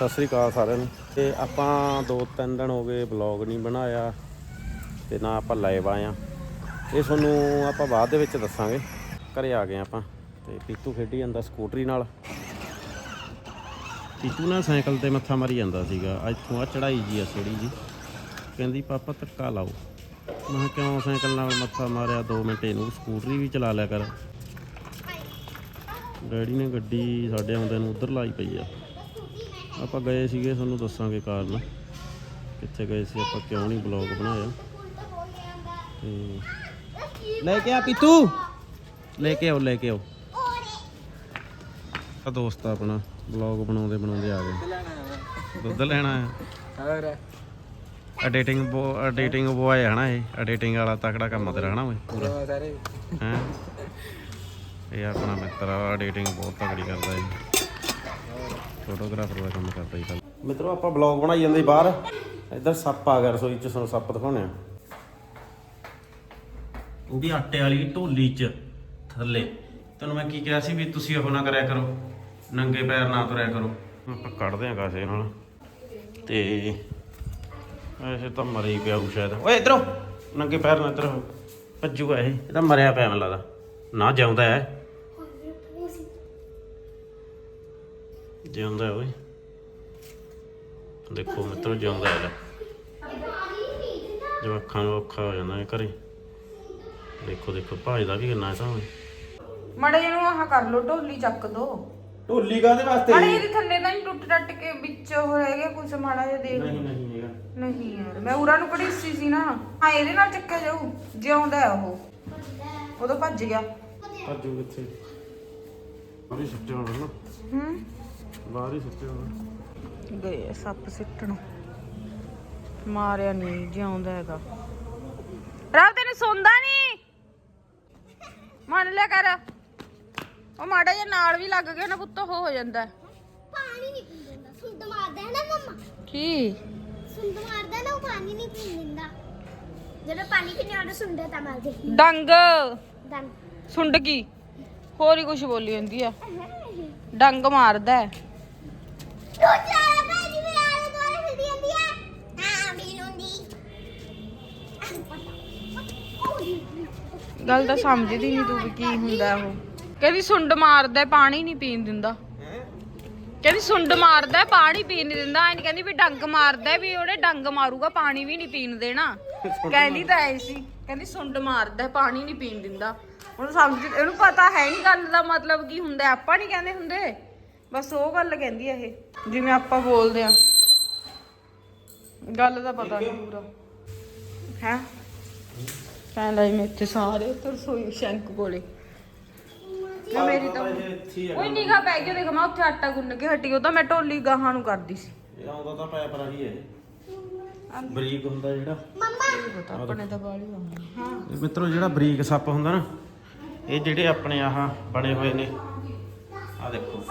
ਸਤਿ ਸ੍ਰੀ ਅਕਾਲ ਸਾਰਿਆਂ ਨੂੰ। ਤੇ ਆਪਾਂ ਦੋ ਤਿੰਨ ਦਿਨ ਹੋ ਗਏ ਵਲੌਗ ਨਹੀਂ ਬਣਾਇਆ ਤੇ ਨਾ ਆਪਾਂ ਲਾਈਵ ਆਏ ਆ ਇਹ ਤੁਹਾਨੂੰ ਆਪਾਂ ਬਾਅਦ ਦੇ ਵਿੱਚ ਦੱਸਾਂਗੇ। ਘਰੇ ਆ ਗਏ ਆਪਾਂ ਤੇ ਪੀਤੂ ਖੇਡੀ ਜਾਂਦਾ ਸਕੂਟਰੀ ਨਾਲ। ਪੀਤੂ ਨਾ ਸਾਈਕਲ ਤੇ ਮੱਥਾ ਮਾਰੀ ਜਾਂਦਾ ਸੀਗਾ। ਇੱਥੋਂ ਆ ਚੜਾਈ ਜੀ ਆ ਥੋੜੀ ਜੀ। ਕਹਿੰਦੀ, ਪਾਪਾ, ਧੱਕਾ ਲਾਓ। ਮੈਂ ਕਿਹਾ, ਕਿਉਂ ਸਾਈਕਲ ਨਾਲ ਮੱਥਾ ਮਾਰਿਆ? 2 ਮਿੰਟ ਇਹਨੂੰ ਸਕੂਟਰੀ ਵੀ ਚਲਾ ਲਿਆ ਕਰ। ਡੈਡੀ ਨੇ ਗੱਡੀ ਸਾਡੇ ਆਉਂਦੇ ਨੂੰ ਉਧਰ ਲਾਈ ਪਈ ਆ। ਆਪਾਂ ਗਏ ਸੀਗੇ ਤੁਹਾਨੂੰ ਦੱਸਾਂਗੇ ਕਾਰਨ। ਕਿੱਥੇ ਗਏ ਸੀ ਆਪਾਂ ਕਿਉਂ ਨਹੀਂ ਬਲੌਗ ਬਣਾਇਆ? ਤੇ ਲੈ ਕੇ ਆ ਪੀਤੂ। ਲੈ ਕੇ ਆਓ ਲੈ ਕੇ ਆਓ। ਆ ਦੋਸਤ ਆ ਆਪਣਾ ਬਲੌਗ ਬਣਾਉਂਦੇ ਬਣਾਉਂਦੇ ਆ ਗਏ। ਦੁੱਧ ਲੈਣਾ ਹੈ ਹੋਰ? ਐਡੀਟਿੰਗ ਐਡੀਟਿੰਗ ਬੋਏ ਹੈ ਨਾ ਇਹ। ਐਡੀਟਿੰਗ ਵਾਲਾ ਤਕੜਾ ਕੰਮ ਤੇ ਰਹਿਣਾ ਓਏ ਪੂਰਾ। ਹੈ? ਇਹ ਆਪਣਾ ਮਿੱਤਰ ਆ ਐਡੀਟਿੰਗ ਬਹੁਤ ਤਕੜੀ ਕਰਦਾ ਹੈ ਫੋਟੋਗ੍ਰਾਫਰ ਦਾ ਕੰਮ ਕਰਦਾ ਹੀ ਕੱਲ ਮਿੱਤਰੋ ਆਪਾਂ ਬਲੌਗ ਬਣਾਈ ਜਾਂਦੇ ਬਾਹਰ। ਇੱਧਰ ਸੱਪ ਆ ਗਿਆ ਰਸੋਈ ਚ ਸਾਨੂੰ ਸੱਪ ਦਿਖਾਉਣੇ ਆ। ਉਹ ਵੀ ਆਟੇ ਵਾਲੀ ਢੋਲੀ ਚ ਥੱਲੇ। ਤੈਨੂੰ ਮੈਂ ਕੀ ਕਿਹਾ ਸੀ ਵੀ ਤੁਸੀਂ ਉਹ ਨਾ ਕਰਿਆ ਕਰੋ। ਨੰਗੇ ਪੈਰ ਨਾ ਤੁਰਿਆ ਕਰੋ। ਆਪਾਂ ਕੱਢਦੇ ਆ ਕਾਸੇ ਨਾਲ। ਤੇ ਐਸੇ ਤਾਂ ਮਰੀ ਪਿਆ ਉਹ ਸ਼ਾਇਦ। ਓਏ ਇਧਰੋ। ਨੰਗੇ ਪੈਰ ਨਾ ਇਧਰ ਭੱਜੂਗਾ ਇਹ। ਇਹ ਤਾਂ ਮਰਿਆ ਪਿਆ ਮੈਨੂੰ ਲੱਗਦਾ। ਨਾ ਜਿਉਂਦਾ ਹੈ ਜਿਉਂਦਾ ਹੈ ਓਏ। ਦੇਖੋ ਮਿੱਤਰੋ ਜਿਉਂਦਾ ਹੈ ਲੈ। ਜੋ ਅੱਖਾਂ ਨੂੰ ਔਖਾ ਹੋ ਜਾਂਦਾ ਹੈ ਘਰੇ। ਦੇਖੋ ਦੇਖੋ ਭਜਦਾ ਵੀ ਕਿੰਨਾ ਹੈ ਓਏ ਮੜੇ ਨੂੰ ਆਹ ਕਰ ਲੋ ਢੋਲੀ ਚੱਕ ਦੋ। ਢੋਲੀ ਕਾਦੇ ਵਾਸਤੇ? ਮੜੇ ਇਹਦੇ ਥੱਲੇ ਤਾਂ ਨੀ ਟੁੱਟ ਟੱਟ ਕੇ ਵਿੱਚ ਗਿਆ ਕੁਛ ਮਾੜਾ ਜਿਹਾ ਦੇਖ। ਨਹੀਂ ਨਹੀਂ ਹੈਗਾ। ਨਹੀਂ ਯਾਰ ਮੈਂ ਉਰਾਂ ਨੂੰ ਕੜੀਸੀ ਸੀ ਨਾ। ਹਾਂ ਇਹਦੇ ਨਾਲ ਚੱਕਿਆ ਜਾਊ ਜਿਉਂਦਾ ਹੈ ਉਹ। ਉਦੋਂ ਭੱਜ ਗਿਆ। ਭੱਜੂ ਕਿੱਥੇ? ਹੀ ਸੁੱਟਿਆ ਹੋਣਾ ਨਾ ਹੂੰ? ਬਾਹਰ ਹੀ ਹੋਣਾ। ਗਏ ਆ ਸੱਪ ਸਿੱਟਣ। ਮਾਰਿਆ ਨਹੀਂ ਜਿਉਂਦਾ ਹੈਗਾ। ਰਾਵ ਤੈਨੂੰ ਸੁਣਦਾ ਨਹੀਂ ਮੰਨ ਲਿਆ ਕਰ। ਉਹ ਮਾੜਾ ਜਿਹਾ ਨਾਲ ਵੀ ਲੱਗ ਗਿਆ ਨਾ ਪੁੱਤ ਉਹ ਹੋ ਜਾਂਦਾ। ਹੈ। ਪਾਣੀ ਨਹੀਂ ਪੀਣ ਦਿੰਦਾ। ਸੁੰਦ ਮਾਰਦਾ ਹੈ ਨਾ ਮੰਮਾ? ਕੀ? ਸੁੰਦ ਮਾਰਦਾ ਨਾ ਉਹ ਪਾਣੀ ਨਹੀਂ ਪੀਣ ਦਿੰਦਾ। ਜਦੋਂ ਪਾਣੀ ਪੀਣੇ ਆਉਂਦਾ ਸੁੰਦੇ ਤਾਂ ਮਾਰਦੇ ਡੰਗ। ਦੰ ਸੁੰਡ ਕੀ? ਹੋਰ ਹੀ ਕੁਝ ਬੋਲੀ ਜਾਂਦੀ ਆ। ਡੰਗ ਮਾਰਦਾ ਹੈ। ਤੂੰ ਚਾਹ ਭਾਜੀ ਵੀ ਆਲੇ ਦੁਆਲੇ ਫਿਰਦੀ ਜਾਂਦੀ ਆ ਹਾਂ ਮੀਨੂੰਦੀ ਗੱਲ ਤਾਂ ਸਮਝਦੀ ਨਹੀਂ ਤੂੰ ਵੀ ਕੀ ਹੁੰਦਾ ਉਹ। ਕਹਿੰਦੀ ਸੁੰਡ ਮਾਰਦਾ ਹੈ, ਪਾਣੀ ਨਹੀਂ ਪੀਣ ਦਿੰਦਾ। ਕਹਿੰਦੀ ਸੁੰਡ ਮਾਰਦਾ ਹੈ, ਪਾਣੀ ਪੀਣ ਨਹੀਂ ਦਿੰਦਾ। ਐਂ ਕਹਿੰਦੀ ਵੀ ਡੰਗ ਮਾਰਦਾ ਹੈ, ਵੀ ਉਹਨੇ ਡੰਗ ਮਾਰੂਗਾ ਪਾਣੀ ਵੀ ਨਹੀਂ ਪੀਣ ਦੇਣਾ। ਕਹਿੰਦੀ ਤਾਂ ਐ ਸੀ। ਕਹਿੰਦੀ ਸੁੰਡ ਮਾਰਦਾ ਹੈ, ਪਾਣੀ ਨਹੀਂ ਪੀਣ ਦਿੰਦਾ। ਹੁਣ ਸਮਝ ਇਹਨੂੰ ਪਤਾ ਹੈ ਨਹੀਂ ਗੱਲ ਦਾ ਮਤਲਬ ਕੀ ਹੁੰਦਾ। ਹੈ, ਆਪਾਂ ਨਹੀਂ ਕਹਿੰਦੇ ਹੁੰਦੇ। ਬਸ ਉਹ ਗੱਲ ਕਹਿੰਦੀ ਆ ਇਹ। ਜਿਵੇਂ ਆਪਾਂ ਬੋਲਦੇ ਆ। ਗੱਲ ਦਾ ਪਤਾ ਨਹੀਂ ਪੂਰਾ। ਹੈ? ਕਹਿਣ ਲਈ ਮੈਂ ਇੱਥੇ ਸਾਰੇ ਉੱਤਰ ਸੋਈ ਸ਼ੈਂਕ ਕੋਲੇ। ਮੈਂ ਮੇਰੀ ਤਾਂ ਕੋਈ ਨਿਗਾ ਪੈ ਗਿਆ ਦੇਖ ਮੈਂ ਉੱਥੇ ਆਟਾ ਗੁੰਨ ਕੇ ਹਟੀ ਉਹ ਤਾਂ ਮੈਂ ਢੋਲੀ ਗਾਹਾਂ ਨੂੰ ਕਰਦੀ ਸੀ। ਇਹ ਆਉਂਦਾ ਤਾਂ ਪੈਪ ਰਹੀ ਹੈ। ਬਰੀਕ ਹੁੰਦਾ ਜਿਹੜਾ। ਪਤਾ ਆਪਣੇ ਤਾਂ ਬਾਲੀ ਆਉਂਦੀ ਹਾਂ। ਇਹ ਮਿੱਤਰੋ ਜਿਹੜਾ ਬਰੀਕ ਸੱਪ ਹੁੰਦਾ ਨਾ ਇਹ ਜਿਹੜੇ ਆਪਣੇ ਆਹ ਬਣੇ ਹੋਏ ਨੇ ਆਹ ਦੇਖੋ।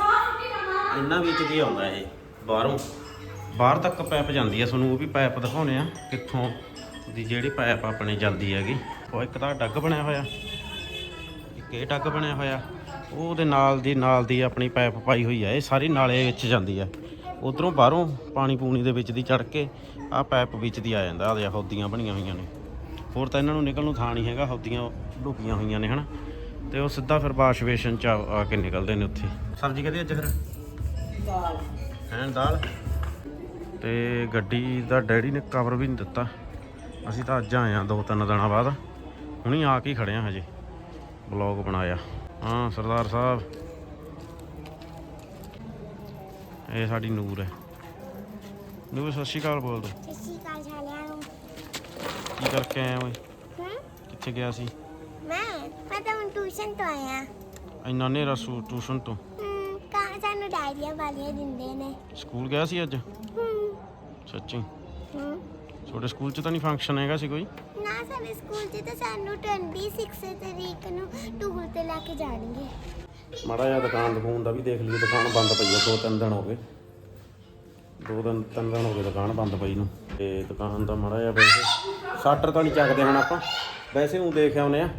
ਇਹਨਾਂ ਵਿੱਚ ਵੀ ਆਉਂਦਾ ਇਹ? ਬਾਹਰੋਂ? ਬਾਹਰ ਤੱਕ ਪਾਈਪ ਜਾਂਦੀ ਆ ਤੁਹਾਨੂੰ, ਉਹ ਵੀ ਪਾਈਪ ਦਿਖਾਉਣੇ ਆ, ਕਿੱਥੋਂ ਦੀ ਜਿਹੜੀ ਪਾਈਪ ਆਪਣੇ ਜਾਂਦੀ ਹੈਗੀ। ਉਹ ਇੱਕ ਤਾਂ ਡੱਗ ਬਣਿਆ ਹੋਇਆ, ਇੱਕ ਇਹ ਡੱਗ ਬਣਿਆ ਹੋਇਆ, ਉਹਦੇ ਨਾਲ ਦੀ ਨਾਲ ਦੀ ਆਪਣੀ ਪਾਈਪ ਪਾਈ ਹੋਈ ਆ, ਇਹ ਸਾਰੀ ਨਾਲੇ ਵਿੱਚ ਜਾਂਦੀ ਆ। ਉਧਰੋਂ ਬਾਹਰੋਂ ਪਾਣੀ ਪੂਣੀ ਦੇ ਵਿੱਚ ਦੀ ਚੜ ਕੇ ਆਹ ਪਾਈਪ ਵਿੱਚ ਦੀ ਆ ਜਾਂਦਾ, ਆਹ ਹੌਦੀਆਂ ਬਣੀਆਂ ਹੋਈਆਂ ਨੇ। ਹੋਰ ਤਾਂ ਇਹਨਾਂ ਨੂੰ ਨਿਕਲਣ ਨੂੰ ਥਾਂ ਨਹੀਂ ਹੈਗਾ, ਹੌਦੀਆਂ ਲੁਕੀਆਂ ਹੋਈਆਂ ਨੇ, ਹਨਾ? ਤੇ ਉਹ ਸਿੱਧਾ ਫਿਰ ਵਾਸ਼ ਚ ਆ ਆ ਕੇ ਨਿਕਲਦੇ ਨੇ ਉੱਥੇ। ਸਬਜ਼ੀ ਕਹਦੇ ਅੱਜ ਫਿਰ? ਦਾਲ। ਹੈਂ ਦਾਲ? ਤੇ ਗੱਡੀ ਦਾ ਡੈਡੀ ਨੇ ਕਵਰ ਵੀ ਨਹੀਂ ਦਿੱਤਾ। ਅਸੀਂ ਤਾਂ ਅੱਜ ਆਏ ਆ ਦੋ ਤਿੰਨ ਦਿਨਾਂ ਬਾਅਦ। ਹੁਣੀ ਆ ਕੇ ਖੜੇ ਆ ਹਜੇ। ਬਲੌਗ ਬਣਾਇਆ। ਹਾਂ ਸਰਦਾਰ ਸਾਹਿਬ। ਇਹ ਸਾਡੀ ਨੂਰ ਹੈ। ਨੂਰ ਸਤਿ ਸ਼੍ਰੀ ਅਕਾਲ ਬੋਲ ਦੋ ਸੱਚੀ ਕਾਲ ਛਾਲਿਆਂ ਨੂੰ। ਕੀ ਕਰਕੇ ਆਇਆ ਓਏ? ਹੂੰ? ਕਿੱਥੇ ਗਿਆ ਸੀ? ਮੈਂ ਮੈਂ ਤਾਂ ਹੁਣ ਟਿਊਸ਼ਨ ਤੋਂ ਆਇਆ। ਇੰਨਾ ਨੇਰਾ ਸੂ ਟਿਊਸ਼ਨ ਤੋਂ। ਕਾ ਸਾਨੂੰ ਡਾਇਰੀਆਂ ਵਾਲੀਆਂ ਦਿੰਦੇ ਨੇ। ਸਕੂਲ ਗਿਆ ਸੀ ਅੱਜ? ਹੂੰ। ਸੱਚੀ? ਹੂੰ। ਤੁਹਾਡੇ ਸਕੂਲ 'ਚ ਤਾਂ ਨਹੀਂ ਫੰਕਸ਼ਨ ਹੈਗਾ ਸੀ ਕੋਈ? ਨਾ ਸਾਡੇ ਸਕੂਲ 'ਚ ਤਾਂ ਸਾਨੂੰ 26 ਤਰੀਕ ਨੂੰ ਟੂਰ ਤੇ ਲੈ ਕੇ ਜਾਣਗੇ। ਮਾੜਾ ਜਿਹਾ ਦੁਕਾਨ ਦੁਕਾਨ ਦਾ ਵੀ ਦੇਖ ਲਈਏ ਦੁਕਾਨ ਬੰਦ ਪਈ ਆ ਦੋ ਤਿੰਨ ਦਿਨ ਹੋ ਗਏ। ਦੋ ਦਿਨ ਤਿੰਨ ਦਿਨ ਹੋ ਗਏ ਦੁਕਾਨ ਬੰਦ ਪਈ ਨੂੰ। ਤੇ ਦੁਕਾਨ ਦਾ ਮਾੜਾ ਜਿਹਾ ਵੈਸੇ ਸ਼ਟਰ ਤਾਂ ਨਹੀਂ ਚੱਕਦੇ ਹੁਣ ਆਪਾਂ। ਵੈਸੇ ਉਹ ਦੇਖ ਆਉਨੇ ਆ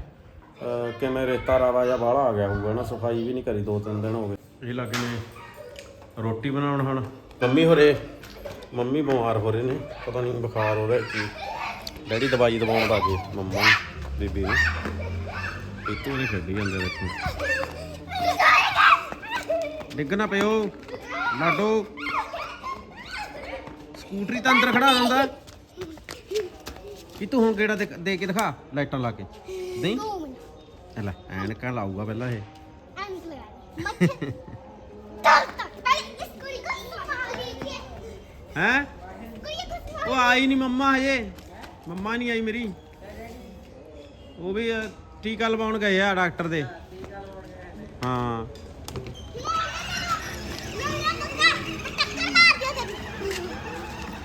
ਕਿਵੇਂ ਰੇਤਾ ਰਾਵਾ ਜਾਂ ਬਾਹਲਾ ਆ ਗਿਆ ਹੋਊਗਾ ਨਾ ਸਫ਼ਾਈ ਵੀ ਨਹੀਂ ਕਰੀ ਦੋ ਤਿੰਨ ਦਿਨ ਹੋ ਗਏ। ਇਹ ਲੱਗੇ ਨੇ ਰੋਟੀ ਬਣਾਉਣ ਹੁਣ। ਮੰਮੀ ਹੋਰੇ ਮੰਮੀ ਬਿਮਾਰ ਹੋ ਰਹੇ ਨੇ ਪਤਾ ਨਹੀਂ ਬੁਖਾਰ ਹੋ ਰਿਹਾ ਕੀ। ਡੈਡੀ ਦਵਾਈ ਦਵਾਉਣ ਦਾ ਗਏ ਮੰਮਾ ਨੂੰ ਬੀਬੀ ਨੂੰ। ਪੀਤੂ ਨਹੀਂ ਖੇਡੀ ਜਾਂਦੇ ਦੇਖੋ। ਡਿੱਗ ਨਾ ਪਿਓ ਲਾਡੋ। ਸਕੂਟਰੀ ਤਾਂ ਅੰਦਰ ਖੜਾ ਦਿੰਦਾ। ਕੀ ਤੂੰ ਹੁਣ ਕਿਹੜਾ ਦੇ ਕੇ ਦਿਖਾ ਲਾਈਟਾਂ ਲਾ ਕੇ? ਨਹੀਂ? ਲੈ ਐਨਕਾਂ ਲਾਊਗਾ ਪਹਿਲਾਂ ਇਹ। ਲਗਾ ਮੱਥੇ ਹੈ? ਉਹ ਆਈ ਨਹੀਂ ਮੰਮਾ ਹਜੇ। ਮੰਮਾ ਨਹੀਂ ਆਈ ਮੇਰੀ। ਉਹ ਵੀ ਟੀਕਾ ਲਵਾਉਣ ਗਏ ਆ ਡਾਕਟਰ ਦੇ। ਹਾਂ।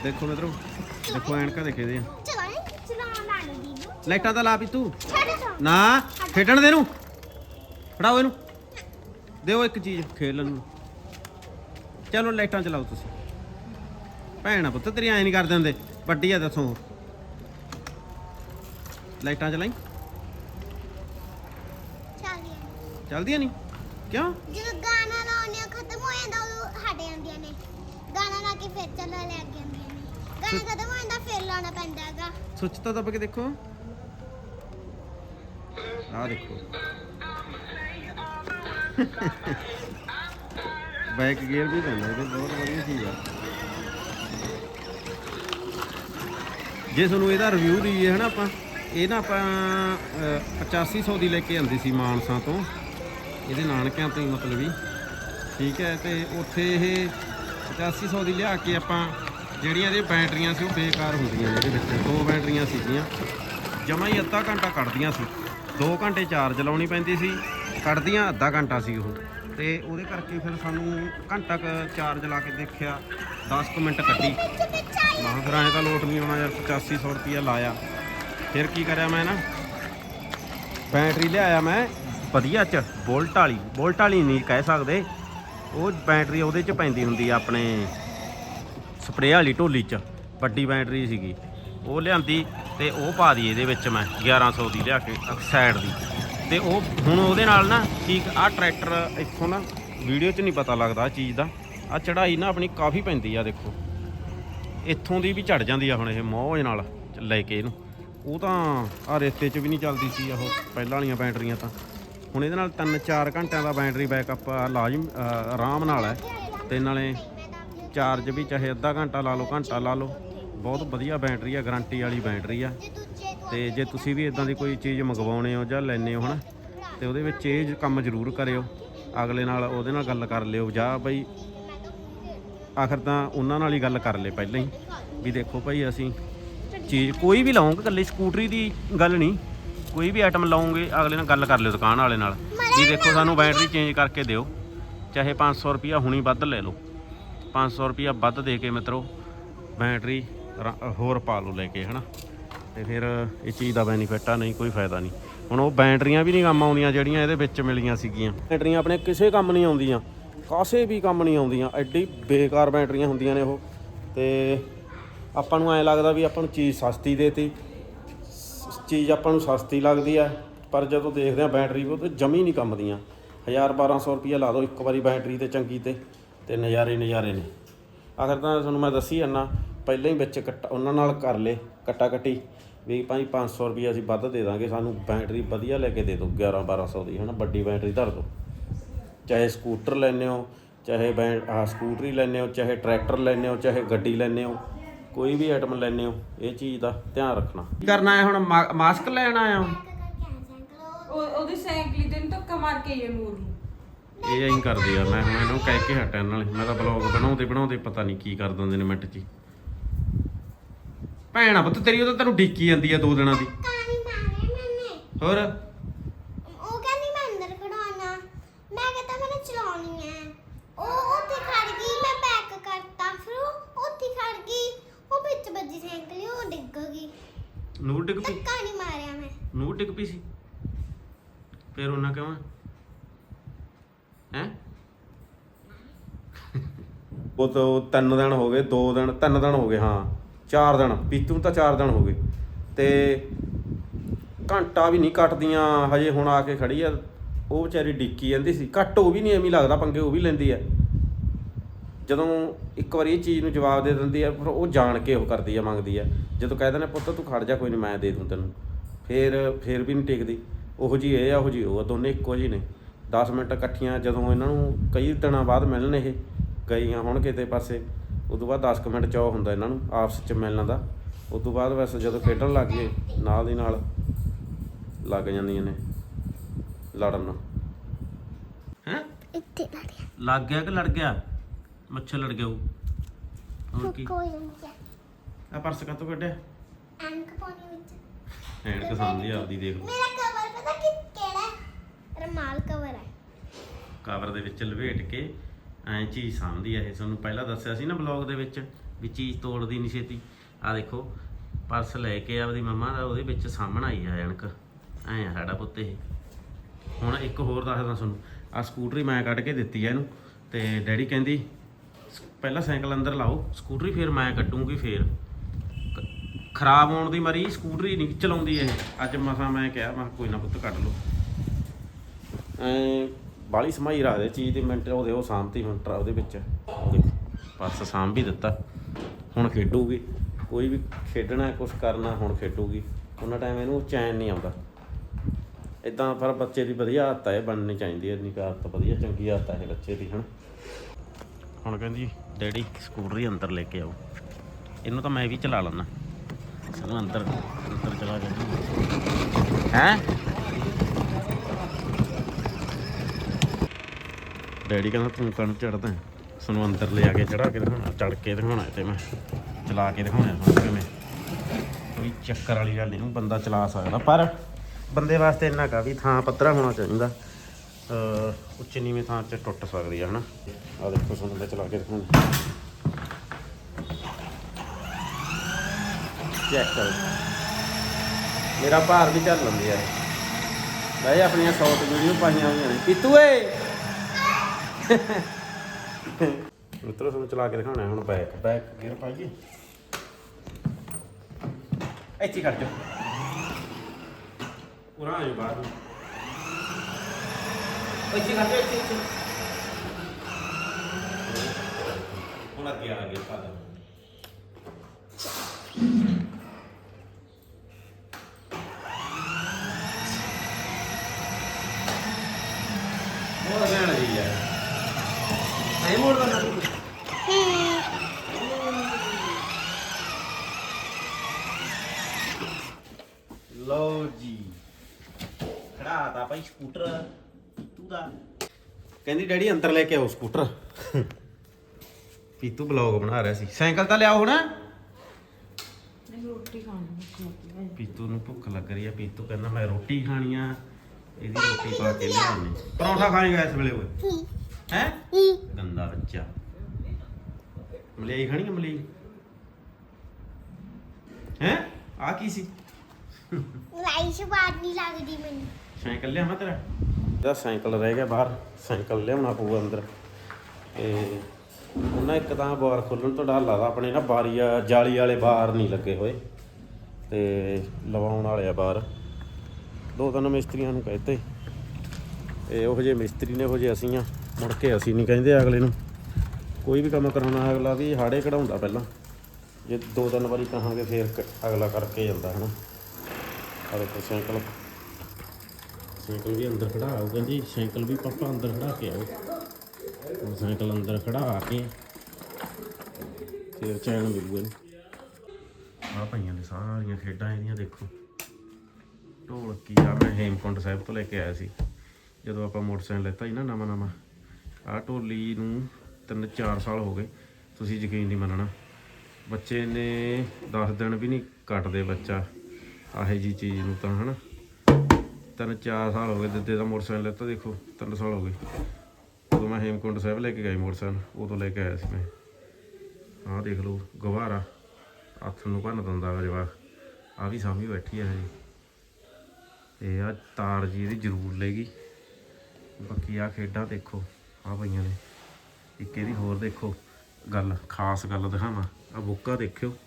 ਦੇਖੋ ਮਿੱਤਰੋ ਦੇਖੋ ਐਨਕਾਂ ਦੇਖੇ ਦੇ ਲਾਈਟਾਂ ਤਾਂ ਲਾ ਵੀ ਤੂੰ ਨਾ ਖੇਡਣ ਦੇ ਨੂੰ ਫੜਾਓ ਇਹਨੂੰ। ਦਿਓ ਇੱਕ ਚੀਜ਼ ਖੇਲਣ ਨੂੰ। ਚਲੋ ਲਾਈਟਾਂ ਚਲਾਓ ਤੁਸੀਂ। ਭੈਣਾ ਪੁੱਤ ਤੇਰੀ ਐ ਨਹੀਂ ਕਰ ਦਿੰਦੇ ਵੱਡੀ ਆ ਦੱਸੋ। ਲਾਈਟਾਂ ਚਲਾਈ। ਚੱਲਦੀਆਂ ਨਹੀਂ ਕਿਉਂ? ਜਦੋਂ ਗਾਣਾ ਲਾਉਣੇ ਖਤਮ ਹੋ ਜਾਂਦਾ ਉਦੋਂ ਹਟ ਜਾਂਦੀਆਂ ਨੇ। ਗਾਣਾ ਲਾ ਕੇ ਫਿਰ ਚੱਲਣ ਲੱਗ ਜਾਂਦੀਆਂ ਨੇ। ਗਾਣਾ ਖਤਮ ਹੋ ਜਾਂਦਾ ਫਿਰ ਲਾਉਣਾ ਪੈਂਦਾ ਹੈਗਾ। ਸੁੱਚ ਤਾਂ ਦੱਬ ਕੇ ਦੇਖੋ। ਆਹ ਦੇਖੋ। ਬੈਕ ਗੇਅਰ ਵੀ ਪੈਂਦਾ ਇਹਦੇ ਬਹੁਤ ਵਧੀਆ ਚੀਜ਼ ਆ। ਜੇ ਤੁਹਾਨੂੰ ਇਹਦਾ ਰਿਵਿਊ ਦਈਏ ਹਨਾ ਆਪਾਂ ਇਹ ਨਾ ਆਪਾਂ ਅਹ, 8500 ਦੀ ਲੈ ਕੇ ਆਂਦੀ ਸੀ ਮਾਨਸਾ ਤੋਂ। ਇਹਦੇ ਨਾਨਕਿਆਂ ਤੋਂ ਹੀ ਮਤਲਬ ਵੀ ਠੀਕ ਹੈ ਤੇ ਉੱਥੇ ਇਹ 8500 ਦੀ ਲਿਆ ਕੇ ਆਪਾਂ ਜਿਹੜੀਆਂ ਇਹਦੇ ਬੈਟਰੀਆਂ ਸੀ ਉਹ ਬੇਕਾਰ ਹੁੰਦੀਆਂ ਨੇ ਇਹਦੇ ਵਿੱਚ। ਦੋ ਬੈਟਰੀਆਂ ਸੀਗੀਆਂ। ਜਮਾ ਹੀ ਅੱਧਾ ਘੰਟਾ ਕੱਢਦੀਆਂ ਸੀ। 2 ਘੰਟੇ ਚਾਰਜ ਲਾਉਣੀ ਪੈਂਦੀ ਸੀ। ਕੱਢਦੀਆਂ ਅੱਧਾ ਘੰਟਾ ਸੀ ਉਹ। ਤੇ ਉਹਦੇ ਕਰਕੇ ਫਿਰ ਸਾਨੂੰ ਘੰਟਾ ਕੁ ਚਾਰਜ ਲਾ ਕੇ ਦੇਖਿਆ 10 ਕੁ ਮਿੰਟ ਕੱਢੀ। ਮਾਂ ਫਿਰ ਐਂ ਤਾਂ ਲੋਟ ਨਹੀਂ ਆਉਣਾ ਯਾਰ 8500 ਰੁਪਇਆ ਲਾਇਆ। ਫਿਰ ਕੀ ਕਰਿਆ ਮੈਂ ਨਾ? ਬੈਟਰੀ ਲਿਆਇਆ ਮੈਂ, ਵਧੀਆ ਚ ਵੋਲਟ ਵਾਲੀ। ਵੋਲਟ ਵਾਲੀ ਨਹੀਂ ਕਹਿ ਸਕਦੇ। ਉਹ ਬੈਟਰੀ ਉਹਦੇ ਚ ਪੈਂਦੀ ਹੁੰਦੀ ਆ, ਆਪਣੇ ਸਪਰੇਅ ਵਾਲੀ ਢੋਲੀ ਚ, ਵੱਡੀ ਬੈਟਰੀ ਸੀਗੀ। ਉਹ ਲਿਆਂਦੀ ਤੇ ਉਹ ਪਾ ਦੀ ਇਹਦੇ ਵਿੱਚ ਮੈਂ 1100 ਦੀ ਲਿਆ ਕੇ, ਸਾਈਡ ਦੀ। ਤੇ ਉਹ ਹੁਣ ਉਹਦੇ ਨਾਲ ਨਾ ਠੀਕ ਆ ਟਰੈਕਟਰ ਇੱਥੋਂ ਨਾ ਵੀਡੀਓ 'ਚ ਨਹੀਂ ਪਤਾ ਲੱਗਦਾ ਆਹ ਚੀਜ਼ ਦਾ। ਆ ਚੜਾਈ ਨਾ ਆਪਣੀ ਕਾਫੀ ਪੈਂਦੀ ਆ ਦੇਖੋ। ਇੱਥੋਂ ਦੀ ਵੀ ਚੜ ਜਾਂਦੀ ਆ ਹੁਣ ਇਹ ਮੋਹ ਨਾਲ ਲੈ ਕੇ ਇਹਨੂੰ। ਉਹ ਤਾਂ ਆ ਰੇਤੇ 'ਚ ਵੀ ਨਹੀਂ ਚੱਲਦੀ ਸੀ ਉਹ ਪਹਿਲਾਂ ਵਾਲੀਆਂ ਬੈਟਰੀਆਂ ਤਾਂ। ਹੁਣ ਇਹਦੇ ਨਾਲ 3-4 ਘੰਟਿਆਂ ਦਾ ਬੈਟਰੀ ਬੈਕਅਪ ਲਾਜ਼ਮ ਆਰਾਮ ਨਾਲ ਹੈ। ਤੇ ਨਾਲੇ ਚਾਰਜ ਵੀ ਚਾਹੇ ਅੱਧਾ ਘੰਟਾ ਲਾ ਲਓ, ਘੰਟਾ ਲਾ ਲਓ। ਬਹੁਤ ਵਧੀਆ ਬੈਟਰੀ ਆ ਗਾਰੰਟੀ ਵਾਲੀ ਬੈਟਰੀ ਆ। ਤੇ ਜੇ ਤੁਸੀਂ ਵੀ ਇਦਾਂ ਦੀ ਕੋਈ ਚੀਜ਼ ਮੰਗਵਾਉਣੇ ਹੋ ਜਾਂ ਲੈਣੇ ਹੋ ਹਨਾ, ਤੇ ਉਹਦੇ ਵਿੱਚ ਇਹ ਜ- ਕੰਮ ਜ਼ਰੂਰ ਕਰਿਓ। ਅਗਲੇ ਨਾਲ ਉਹਦੇ ਨਾਲ ਗੱਲ ਕਰ ਲਿਓ, ਜਾਂ ਬਈ ਆਖਰ ਤਾਂ ਉਹਨਾਂ ਨਾਲ ਹੀ ਗੱਲ ਕਰ ਲੈ ਪਹਿਲਾਂ ਹੀ, ਵੀ ਦੇਖੋ ਭਾਈ ਅਸੀਂ ਚੀਜ਼ ਕੋਈ ਵੀ ਲਾਉਂਗੇ ਇਕੱਲੀ ਸਕੂਟਰੀ ਦੀ ਗੱਲ ਨਹੀਂ, ਕੋਈ ਵੀ ਆਈਟਮ ਲਾਉਂਗੇ, ਅਗਲੇ ਨਾਲ ਗੱਲ ਕਰ ਲਿਓ ਦੁਕਾਨ ਵਾਲੇ ਨਾਲ, ਵੀ ਦੇਖੋ ਸਾਨੂੰ ਬੈਟਰੀ ਚੇਂਜ ਕਰਕੇ ਦਿਓ, ਚਾਹੇ 500 ਰੁਪਿਆ ਹੁਣੀ ਵੱਧ ਲੈ ਲਓ 500 ਰੁਪਿਆ ਵੱਧ ਦੇ ਕੇ ਮਿੱਤਰੋ ਬੈਟਰੀ ਰ- ਹੋਰ ਪਾ ਲਓ ਲੈ ਕੇ ਹਨਾ। ਤੇ ਫਿਰ ਇਹ ਚੀਜ਼ ਦਾ ਬੈਨੀਫਿਟ ਆ, ਨਹੀਂ ਕੋਈ ਫਾਇਦਾ ਨਹੀਂ। ਹੁਣ ਉਹ ਬੈਟਰੀਆਂ ਵੀ ਨਹੀਂ ਕੰਮ ਆਉਂਦੀਆਂ ਜਿਹੜੀਆਂ ਇਹਦੇ ਵਿੱਚ ਮਿਲੀਆਂ ਸੀਗੀਆਂ। ਬੈਟਰੀਆਂ ਆਪਣੇ ਕਿਸੇ ਕੰਮ ਨਹੀਂ ਆਉਂਦੀਆਂ, ਕਾਸੇ ਵੀ ਕੰਮ ਨਹੀਂ ਆਉਂਦੀਆਂ, ਐਡੀ ਬੇਕਾਰ ਬੈਟਰੀਆਂ ਹੁੰਦੀਆਂ ਨੇ ਉਹ। ਤੇ ਆਪਾਂ ਨੂੰ ਐ ਲੱਗਦਾ ਵੀ ਆਪਾਂ ਨੂੰ ਚੀਜ਼ ਸਸਤੀ ਦੇਤੀ, ਸ- ਚੀਜ਼ ਆਪਾਂ ਨੂੰ ਸਸਤੀ ਲੱਗਦੀ ਆ, ਪਰ ਜਦੋਂ ਦੇਖਦੇ ਆ ਬੈਟਰੀ, ਉਹ ਤੇ ਜਮੀ ਨਹੀਂ ਕੰਮ ਦੀਆਂ। 1000 1200 ਰੁਪਏ ਲਾ ਦਿਓ ਇੱਕ ਵਾਰੀ ਬੈਟਰੀ ਤੇ ਚੰਗੀ ਤੇ ਤੇ ਨਜ਼ਾਰੇ ਨਜ਼ਾਰੇ ਨੇ। ਆਖਰ ਤਾਂ ਤੁਹਾਨੂੰ ਮੈਂ ਦੱਸੀ ਜਾਂਦਾ, ਪਹਿਲਾਂ ਹੀ ਵਿੱਚ ਕੱਟ, ਉਹਨਾਂ ਨਾਲ ਕਰ ਲੇ ਕੱਟਾ ਕੱਟੀ ਵੀ ਭਾਈ 500 ਰੁਪਏ ਅਸੀਂ ਵੱਧ ਦੇ ਦਾਂਗੇ ਸਾਨੂੰ ਬੈਟਰੀ ਵਧੀਆ ਲੈ ਕੇ ਦੇ ਦਿਓ 11 1200 ਦੀ ਹਨਾ? ਵੱਡੀ ਬੈਟਰੀ ਧਰ ਦਿਓ। ਚਾਹੇ ਸਕੂਟਰ ਲੈਨੇ ਹੋ ਚਾਹੇ ਬੈ ਆਹ ਸਕੂਟਰੀ ਲੈਨੇ ਹੋ ਚਾਹੇ ਟਰੈਕਟਰ ਲੈਨੇ ਹੋ ਚਾਹੇ ਗੱਡੀ ਲੈਨੇ ਹੋ ਕੋਈ ਵੀ ਆਈਟਮ ਲੈਨੇ ਹੋ ਇਹ ਚੀਜ਼ ਦਾ ਧਿਆਨ ਰੱਖਣਾ। ਕੀ ਕਰਨਾ ਹੈ ਹੁਣ? ਮਾਸਕ ਲੈਣ ਆਇਆ ਹਾਂ? ਉਹਦੀ ਸਾਈਕਲੀ ਤੇ ਧੱਕਾ ਮਾਰ ਕੇ ਇਹ ਨੂੰ ਇਹ ਐਂ ਕਰਦੀ ਆ ਮੈਂ ਹੁਣ ਇਹਨੂੰ ਕਹਿ ਕੇ ਹਟਿਆ ਨਾਲੇ। ਮੈਂ ਤਾਂ ਬਲੌਗ ਬਣਾਉਂਦੇ ਬਣਾਉਂਦੇ ਪਤਾ ਨਹੀਂ ਕੀ ਕਰ ਦਿੰਦੇ ਨੇ ਮਿੰਟ 'ਚ ਹੀ। ਭੈਣਾ ਪੁੱਤ ਤੇਰੀ ਉਹ ਤਾਂ ਤੈਨੂੰ ਡੀਕੀ ਜਾਂਦੀ ਆ ਦੋ ਦਿਨਾਂ ਦੀ। ਕਾਣੀ ਮਾਰੇ ਮੈਨੇ? ਹੋਰ? ਉਹ ਕਹਿੰਦੀ ਮੈਂ ਅੰਦਰ ਖੜਾਉਣਾ। ਮੈਂ ਕਹਿੰਦਾ ਮੈਨੇ ਚਲਾਉਣੀ ਹੈ ਉਹ ਉੱਥੇ ਖੜ ਗਈ ਮੈਂ ਪੈਕ ਕਰਤਾ। ਫਿਰ ਉਹ ਉੱਥੇ ਖੜ ਗਈ। ਉਹ ਵਿੱਚ ਵੱਜੀ ਸਾਈਕਲ ਉਹ ਡਿੱਗ ਗਈ। ਨੂਰ ਡਿੱਗ ਪਈ? ਧੱਕਾ ਨਹੀਂ ਮਾਰਿਆ ਮੈਂ। ਨੂਰ ਡਿੱਗ ਪਈ ਸੀ? ਫਿਰ ਉਹਨਾਂ ਕਹਾਂ ਹੈ? ਉਹ ਤਾਂ ਤਿੰਨ ਦਿਨ ਹੋ ਗਏ ਦੋ ਦਿਨ ਤਿੰਨ ਦਿਨ ਹੋ ਗਏ ਹਾਂ। ਚਾਰ ਦਿਨ, ਪੀਤੂ ਨੂੰ ਤਾਂ ਚਾਰ ਦਿਨ ਹੋ ਗਏ। ਤੇ ਘੰਟਾ ਵੀ ਨਹੀਂ ਕੱਟਦੀਆਂ, ਹਜੇ ਹੁਣ ਆ ਕੇ ਖੜੀ ਆ, ਉਹ ਵਿਚਾਰੀ ਡਿੱਕੀ ਜਾਂਦੀ ਸੀ। ਘੱਟ ਉਹ ਵੀ ਨਹੀਂ ਐਵੇਂ ਲੱਗਦਾ, ਪੰਗੇ ਉਹ ਵੀ ਲੈਂਦੀ ਆ। ਜਦੋਂ ਇੱਕ ਵਾਰੀ ਇਹ ਚੀਜ਼ ਨੂੰ ਜਵਾਬ ਦੇ ਦਿੰਦੀ ਆ, ਫਿਰ ਉਹ ਜਾਣ ਕੇ ਉਹ ਕਰਦੀ ਆ, ਮੰਗਦੀ ਆ। ਜਦੋਂ ਕਹਿ ਦਿੰਦੇ ਪੁੱਤ, ਤੂੰ ਖੜ ਜਾ, ਕੋਈ ਨਹੀਂ, ਮੈਂ ਦੇ ਦੂੰ ਤੈਨੂੰ। ਫਿਰ ਫਿਰ ਵੀ ਨਹੀਂ ਟਿਕਦੀ। ਉਹੋ ਜੀ ਇਹ ਆ, ਉਹੋ ਜੀ ਉਹ ਆ, ਦੋਨੇ ਇੱਕੋ ਜਿਹੇ ਨੇ। 10 ਮਿੰਟ ਇਕੱਠੀਆਂ ਜਦੋਂ ਇਹਨਾਂ ਨੂੰ ਕਈ ਦਿਨਾਂ ਬਾਅਦ ਮਿਲਣ ਇਹ ਗਈਆਂ ਹੁਣ ਕਿਤੇ ਪਾਸੇ। ਉਦੋਂ ਬਾਅਦ 10 ਕੁ ਮਿੰਟ ਚਾਹ ਹੁੰਦਾ ਇਹਨਾਂ ਨੂੰ ਆਪਸ ਚ ਮਿਲਣ ਦਾ। ਉਦੋਂ ਬਾਅਦ ਵੈਸੇ ਜਦੋਂ ਖੇਡਣ ਲੱਗ ਗਏ ਨਾਲ ਦੀ ਨਾਲ ਲੱਗ ਜਾਂਦੀਆਂ ਨੇ ਲੜਨ। ਹੈ? ਇੱਥੇ ਲੜਿਆ ਲੱਗ ਗਿਆ ਕਿ ਲੜ ਗਿਆ? ਮੱਛਰ ਲੜ ਗਿਆ ਉਹ। ਹੁਣ ਕੀ? ਕੋਈ ਨਹੀਂ ਆ ਪਰਸ ਕਾਤੋਂ ਕੱਢਿਆ? ਐਂਕ ਪਾਣੀ ਵਿੱਚ। ਐਨਕ ਸਾਂਭਦੀ ਆ ਆਪਦੀ ਦੇਖ ਲਓ। ਮੇਰਾ ਕਵਰ ਪਤਾ ਕਿ ਕਿਹੜਾ ਹੈ? ਰਮਾਲ ਕਵਰ ਹੈ। ਕਵਰ ਦੇ ਵਿੱਚ ਲਪੇਟ ਕੇ ਐਂ ਚੀਜ਼ ਸਾਂਭਦੀ ਆ ਇਹ। ਤੁਹਾਨੂੰ ਪਹਿਲਾਂ ਦੱਸਿਆ ਸੀ ਨਾ ਬਲੌਗ ਦੇ ਵਿੱਚ ਵੀ ਚੀਜ਼ ਤੋੜਦੀ ਨਹੀਂ ਛੇਤੀ। ਆ ਦੇਖੋ, ਪਰਸ ਲੈ ਕੇ ਆਪਦੀ ਮੰਮਾ ਦਾ ਉਹਦੇ ਵਿੱਚ ਸਾਹਮਣਾ ਆਈ ਆ ਐਨਕ ਐਂ ਆ ਸਾਡਾ ਪੁੱਤ ਇਹ। ਹੁਣ ਇੱਕ ਹੋਰ ਦੱਸਦਾ ਤੁਹਾਨੂੰ। ਆ ਸਕੂਟਰੀ ਮੈਂ ਕੱਢ ਕੇ ਦਿੱਤੀ ਆ ਇਹਨੂੰ ਤੇ ਡੈਡੀ ਕਹਿੰਦੀ, ਸ- ਪਹਿਲਾਂ ਸਾਈਕਲ ਅੰਦਰ ਲਾਓ, ਸਕੂਟਰੀ ਫਿਰ ਮੈਂ ਕੱਢੂੰਗੀ ਫਿਰ। ਖਰਾਬ ਹੋਣ ਦੀ ਮਰੀ ਸਕੂਟਰੀ ਨਹੀਂ ਚਲਾਉਂਦੀ ਇਹ। ਅੱਜ ਮਸਾਂ ਮੈਂ ਕਿਹਾ ਮੈਂ ਕਿਹਾ ਕੋਈ ਨਾ ਪੁੱਤ ਕੱਢ ਲਓ। ਐ ਬਾਲੀ ਸਮਾਈ ਰੱਖਦੇ ਚੀਜ਼ ਦੀ ਮਿੰਟ ਉਹਦੇ, ਉਹ ਸਾਂਭਤੀ ਹੁਣ ਟਰਾ ਉਹਦੇ ਵਿੱਚ। ਉਹ ਦੇਖੋ ਪਰਸ ਸਾਂਭ ਵੀ ਦਿੱਤਾ। ਹੁਣ ਖੇਡੂਗੀ। ਕੋਈ ਵੀ ਖੇਡਣਾ ਕੁਝ ਕਰਨਾ, ਹੁਣ ਖੇਡੂਗੀ। ਉਹਨਾਂ ਟਾਈਮ ਇਹਨੂੰ ਚੈਨ ਨਹੀਂ ਆਉਂਦਾ। ਇਦਾਂ ਪਰ ਬੱਚੇ ਦੀ ਵਧੀਆ ਆਦਤ ਹੈ ਬਣਨੀ ਚਾਹੀਦੀ ਹੈ ਇੰਨੀ ਵਧੀਆ, ਚੰਗੀ ਆਦਤ ਹੈ ਬੱਚੇ ਦੀ, ਹਨ। ਹੁਣ ਕਹਿੰਦੀ, ਡੈਡੀ ਸਕੂਟਰੀ ਅੰਦਰ ਲੈ ਕੇ ਆਓ। ਇਹਨੂੰ ਤਾਂ ਮੈਂ ਵੀ ਚਲਾ ਲੈਣਾ ਸਾਨੂੰ ਅੰਦਰ ਅੰਦਰ ਚਲਾ ਕੇ ਹੈ? ਡੈਡੀ ਕਹਿੰਦਾ, ਤੂੰ ਕਣ ਚੜਦਾ ਸਾਨੂੰ ਅੰਦਰ ਲਿਆ ਕੇ ਚੜਾ ਕੇ ਦਿਖਾਉਣਾ ਚੜ ਕੇ ਦਿਖਾਉਣਾ ਤੇ ਮੈਂ ਚਲਾ ਕੇ ਦਿਖਾਉਣਾ ਤੁਹਾਨੂੰ ਕਿਵੇਂ। ਕੋਈ ਚੱਕਰ ਵਾਲੀ ਗੱਲ ਨਹੀਂ ਬੰਦਾ ਚਲਾ ਸਕਦਾ, ਪਰ ਬੰਦੇ ਵਾਸਤੇ ਇੰਨਾ ਕਾ ਵੀ ਥਾਂ ਪੱਧਰਾ ਹੋਣਾ ਚਾਹੀਦਾ। ਉੱਚ ਨੀਵੇਂ ਥਾਂ 'ਚ ਟੁੱਟ ਸਕਦੀ ਆ, ਹਨਾ? ਆ ਦੇਖੋ, ਤੁਹਾਨੂੰ ਮੈਂ ਚਲਾ ਕੇ ਦਿਖਾਉਣਾ। ਚੈੱਕ ਕਰੋ। ਮੇਰਾ ਭਾਰ ਵੀ ਚੱਲ ਲੈਂਦੀ ਆ। ਭਾਈ ਆਪਣੀਆਂ ਸ਼ਾਰਟ ਵੀਡੀਓ ਪਾਈਆਂ ਹੋਈਆਂ ਨੇ। ਪੀਤੂ ਏ ਮਿੱਤਰੋ ਤੁਹਾਨੂੰ ਚਲਾ ਕੇ ਦਿਖਾਉਣਾ ਹੁਣ ਬੈਕ ਬੈਕ ਗੇਅਰ ਪਾਈਏ ਇੱਥੇ ਕਰ ਜਾ ਉਰਾਂ ਆਇਓ ਬਾਹਰ। ਨੂੰ ਇੱਥੇ ਕਰ ਜਾ ਇੱਥੇ ਇੱਥੇ। ਹੁਣ ਅੱਗੇ ਆ ਅੱਗੇ ਪਾ ਮੋੜ ਗਾਣਾ ਜੀ ਯਾਰ ਨਹੀਂ ਮੋੜਦਾ ਨਾ ਤੂੰ ਲਓ ਜੀ ਖੜਾ ਤਾ ਭਾਈ ਸਕੂਟਰ ਪੀਤੂ ਦਾ ਕਹਿੰਦੀ ਡੈਡੀ ਅੰਦਰ ਲੈ ਕੇ ਆਓ ਸਕੂਟਰ। ਪੀਤੂ ਬਲੌਗ ਬਣਾ ਰਿਹਾ ਸੀ। ਸਾਈਕਲ ਤਾਂ ਲਿਆਓ ਹੁਣ। ਰੋਟੀ ਖਾਣੀ ਪੀਤੂ ਨੂੰ ਭੁੱਖ ਲੱਗ ਰਹੀ ਆ। ਪੀਤੂ ਕਹਿੰਦਾ ਮੈਂ ਰੋਟੀ ਖਾਣੀ ਆ। ਇਹਦੀ ਰੋਟੀ ਪਾ ਕੇ ਲਿਆਉਣੀ ਪਰੌਂਠਾ ਖਾਏਗਾ ਇਸ ਵੇਲੇ ਓਏ। ਹੈ? ਗੰਦਾ ਬੱਚਾ। ਮਲਾਈ ਖਾਣੀ ਆ ਮਲਾਈ? ਹੈ? ਆ ਕੀ ਸੀ? ਲਾਈਸ਼ ਬਾਤ ਨਹੀਂ ਲੱਗਦੀ ਮੈਨੂੰ। ਸਾਈਕਲ ਲਿਆਵਾਂ ਤੇਰਾ? ਇਹਦਾ ਸਾਈਕਲ ਰਹਿ ਗਿਆ ਬਾਹਰ, ਸਾਈਕਲ ਲਿਆਉਣਾ ਪਊਗਾ ਅੰਦਰ। ਤੇ ਉਹਨਾਂ ਇੱਕ ਤਾਂ ਬਾਰ ਖੋਲਣ ਤੋਂ ਡਰ ਲੱਗਦਾ, ਆਪਣੇ ਨਾ ਬਾਰੀ ਆ ਜਾਲੀ ਵਾਲੇ ਬਾਰ ਨਹੀਂ ਲੱਗੇ ਹੋਏ। ਤੇ ਲਵਾਉਣ ਵਾਲੇ ਆ ਬਾਰ ਦੋ ਤਿੰਨ ਮਿਸਤਰੀਆਂ ਨੂੰ ਕਹਿਤੇ ਇਹ ਉਹ ਜਿਹੇ ਮਿਸਤਰੀ ਨੇ ਉਹੋ ਜਿਹੇ ਅਸੀਂ ਆ। ਮੁੜ ਕੇ ਅਸੀਂ ਨਹੀਂ ਕਹਿੰਦੇ ਅਗਲੇ ਨੂੰ। ਕੋਈ ਵੀ ਕੰਮ ਕਰਾਉਣਾ, ਅਗਲਾ ਵੀ ਹਾੜੇ ਕਢਾਉਂਦਾ ਪਹਿਲਾਂ। ਜੇ ਦੋ ਤਿੰਨ ਵਾਰੀ ਕਹਾਂਗੇ, ਫੇਰ ਅਗਲਾ ਕਰਕੇ ਜਾਂਦਾ, ਹਨਾ। ਆ ਸਾਈਕਲ। ਸਾਈਕਲ ਵੀ ਅੰਦਰ ਖੜਾ ਆਓ ਕਹਿੰਦੀ ਸਾਈਕਲ ਵੀ ਪਾਪਾ ਅੰਦਰ ਖੜਾ ਕੇ ਆਓ ਹੁਣ ਸਾਈਕਲ ਅੰਦਰ ਖੜਾ ਕੇ ਫਿਰ ਚੈਨ ਮਿਲੂਗਾ ਆ ਪਈਆਂ ਨੇ ਸਾਰੀਆਂ ਖੇਡਾਂ ਇਹਦੀਆਂ ਦੇਖੋ। ਢੋਲਕੀ ਆ ਮੈਂ ਹੇਮਕੁੰਡ ਸਾਹਿਬ ਤੋਂ ਲੈ ਕੇ ਆਇਆ ਸੀ। ਜਦੋਂ ਆਪਾਂ ਮੋਟਰਸਾਈਕਲ ਲੈਤਾ ਸੀ ਨਾ ਨਵਾਂ ਨਵਾਂ ਆ ਢੋਲੀ ਨੂੰ ਤਿੰਨ ਚਾਰ ਸਾਲ ਹੋ ਗਏ, ਤੁਸੀਂ ਯਕੀਨ ਨਹੀਂ ਮੰਨਣਾ। ਬੱਚੇ ਨੇ 10 ਦਿਨ ਵੀ ਨਹੀਂ ਕੱਟਦੇ ਬੱਚਾ, ਆਹੇ ਜੀ ਚੀਜ਼ ਨੂੰ ਤਾਂ ਹਨਾ। ਤਿੰਨ ਚਾਰ ਸਾਲ ਹੋ ਗਏ ਦਿੱਦੇ ਦਾ ਮੋਟਰਸਾਈਕਲ ਲੈਤਾ ਦੇਖੋ, ਤਿੰਨ ਸਾਲ ਹੋ ਗਏ। ਉਦੋਂ ਮੈਂ ਹੇਮਕੁੰਟ ਸਾਹਿਬ ਲੈ ਕੇ ਗਿਆ ਮੋਟਰਸਾਈਕਲ, ਉਦੋਂ ਲੈ ਕੇ ਆਇਆ ਸੀ ਮੈਂ। ਆਹ ਦੇਖ ਲਓ ਗਵਾਰਾ ਹੱਥ ਨੂੰ ਭੰਨ ਦਿੰਦਾ ਵਾ ਜਵਾਕ। ਆ ਵੀ ਸਾਹਮਣੇ ਬੈਠੀ ਹੈ ਹਜੇ। ਤੇ ਆ ਤਾਰ ਜੀ ਇਹਦੀ ਜ਼ਰੂਰ ਲੈਗੀ ਬਾਕੀ ਆ ਖੇਡਾਂ ਦੇਖੋ ਆ ਪਈਆਂ ਨੇ। ਇੱਕ ਇਹਦੀ ਹੋਰ ਦੇਖੋ, ਗੱਲ, ਖਾਸ ਗੱਲ ਦਿਖਾਵਾਂ। ਆ ਬੁੱਕਾ ਦੇਖਿਓ।